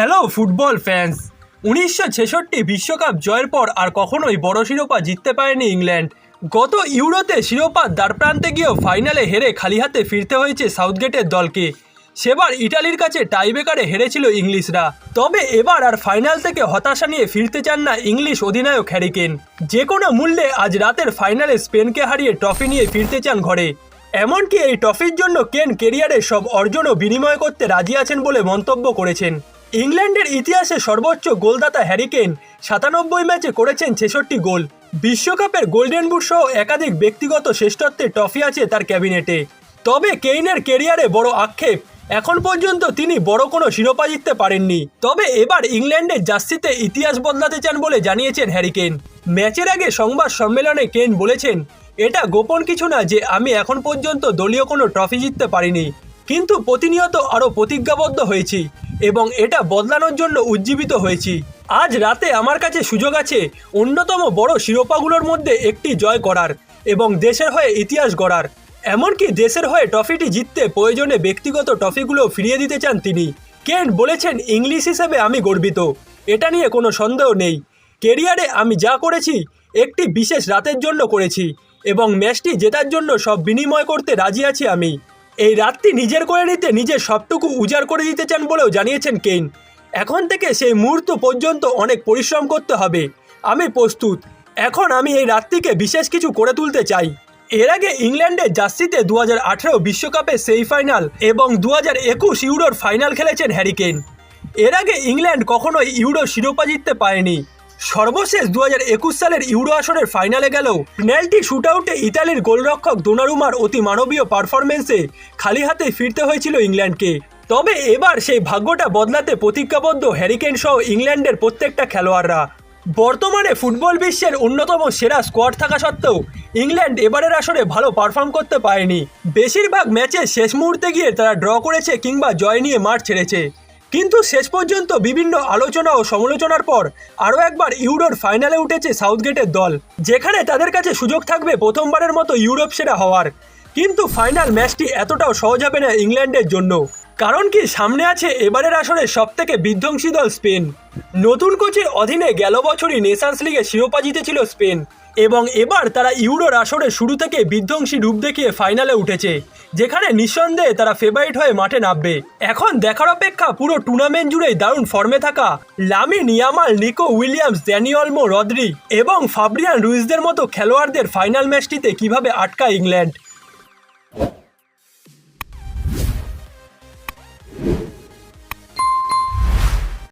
Hello football fans উনিশশো ছেষট্টি বিশ্বকাপ জয়ের পর আর কখনোই বড় শিরোপা জিততে পারেনি ইংল্যান্ড। গত ইউরোতে শিরোপা দ্বারপ্রান্তে গিয়েও ফাইনালে হেরে খালি হাতে ফিরতে হয়েছে সাউথগেটের দলকে। সেবার ইটালির কাছে টাইবেকারে হেরেছিল ইংলিশরা। তবে এবার আর ফাইনাল থেকে হতাশা নিয়ে ফিরতে চান না ইংলিশ অধিনায়ক হ্যারিকেন। যে কোনো মূল্যে আজ রাতের ফাইনালে স্পেনকে হারিয়ে ট্রফি নিয়ে ফিরতে চান ঘরে। এমনকি এই ট্রফির জন্য কেন কেরিয়ারের সব অর্জনও বিনিময় করতে রাজি আছেন বলে মন্তব্য করেছেন। ইংল্যান্ডের ইতিহাসে সর্বোচ্চ গোলদাতা হ্যারিকেন সাতানব্বই ম্যাচে করেছেন ছেষট্টি গোল। বিশ্বকাপের গোল্ডেন বুট সহ একাধিক ব্যক্তিগত শ্রেষ্ঠত্বের ট্রফি আছে তার ক্যাবিনেটে। তবে কেইনের কেরিয়ারে বড় আক্ষেপ, এখন পর্যন্ত তিনি বড় কোনো শিরোপা জিততে পারেননি। তবে এবার ইংল্যান্ডের জার্সিতে ইতিহাস বদলাতে চান বলে জানিয়েছেন হ্যারিকেন ম্যাচের আগে সংবাদ সম্মেলনে কেন বলেছেন, এটা গোপন কিছু না যে আমি এখন পর্যন্ত দলীয় কোনো ট্রফি জিততে পারিনি, কিন্তু প্রতিনিয়ত আরও প্রতিজ্ঞাবদ্ধ হয়েছি। এবং এটা বদলানোর জন্য উজ্জীবিত হয়েছি। আজ রাতে আমার কাছে সুযোগ আছে অন্যতম বড় শিরোপাগুলোর মধ্যে একটি জয় করার এবং দেশের হয়ে ইতিহাস গড়ার। এমনকি দেশের হয়ে ট্রফিটি জিততে প্রয়োজনে ব্যক্তিগত ট্রফিগুলো ফিরিয়ে দিতে চান তিনি। কেন বলেছেন ইংলিশ হিসেবে আমি গর্বিত। এটা নিয়ে কোনো সন্দেহ নেই। কেরিয়ারে আমি যা করেছি, একটি বিশেষ রাতের জন্য করেছি এবং ম্যাচটি জেতার জন্য সব বিনিময় করতে রাজি আছি আমি। এই রাতটি নিজের করে নিতে নিজের সবটুকু উজাড় করে দিতে চান বলেও জানিয়েছেন কেইন। এখন থেকে সেই মুহূর্ত পর্যন্ত অনেক পরিশ্রম করতে হবে। আমি প্রস্তুত। এখন আমি এই রাতটিকে বিশেষ কিছু করে তুলতে চাই। এর আগে ইংল্যান্ডের জার্সিতে দু হাজার বিশ্বকাপের সেমিফাইনাল এবং দু হাজার একুশ ইউরোর ফাইনাল খেলেছেন হ্যারিকেন এর আগে ইংল্যান্ড কখনোই ইউরো শিরোপা জিততে পারেনি। সর্বশেষ দু একুশ সালের ইউরো আসরের ফাইনালে গেলেও পেনাল্টি শুটআউটে ইতালির গোলরক্ষক দোনারুমার অতি মানবীয় পারফরমেন্সে খালি হাতে ফিরতে হয়েছিল ইংল্যান্ডকে। তবে এবার সেই ভাগ্যটা বদলাতে প্রতিজ্ঞাবদ্ধ হ্যারিকেন সহ ইংল্যান্ডের প্রত্যেকটা খেলোয়াড়রা। বর্তমানে ফুটবল বিশ্বের অন্যতম সেরা স্কোয়াড থাকা সত্ত্বেও ইংল্যান্ড এবারের আসরে ভালো পারফর্ম করতে পারেনি। বেশিরভাগ ম্যাচে শেষ মুহূর্তে গিয়ে তারা ড্র করেছে কিংবা জয় নিয়ে মাঠ ছেড়েছে। কিন্তু শেষ পর্যন্ত বিভিন্ন আলোচনা ও সমালোচনার পর আরও একবার ইউরোর ফাইনালে উঠেছে সাউথগেটের দল, যেখানে তাদের কাছে সুযোগ থাকবে প্রথমবারের মতো ইউরোপ সেরা হওয়ার। কিন্তু ফাইনাল ম্যাচটি এতটাও সহজ হবে না ইংল্যান্ডের জন্য। কারণ কি সামনে আছে এবারের আসরে সব থেকে বিধ্বংসী দল স্পেন। নতুন কোচের অধীনে গেল বছরই নেশনস লিগে শিরোপা জিতেছিল স্পেন এবং এবার তারা ইউরোর আসরে শুরু থেকে বিধ্বংসী রূপ দেখিয়ে ফাইনালে উঠেছে, যেখানে নিঃসন্দেহে তারা ফেভারিট হয়ে মাঠে নামবে। এখন দেখার অপেক্ষা পুরো টুর্নামেন্ট জুড়েই দারুণ ফর্মে থাকা লামি নিয়ামাল নিকো উইলিয়ামস ড্যানিয়লমো রদ্রি এবং ফাব্রিয়ান রুইসদের মতো খেলোয়াড়দের ফাইনাল ম্যাচটিতে কীভাবে আটকায় ইংল্যান্ড।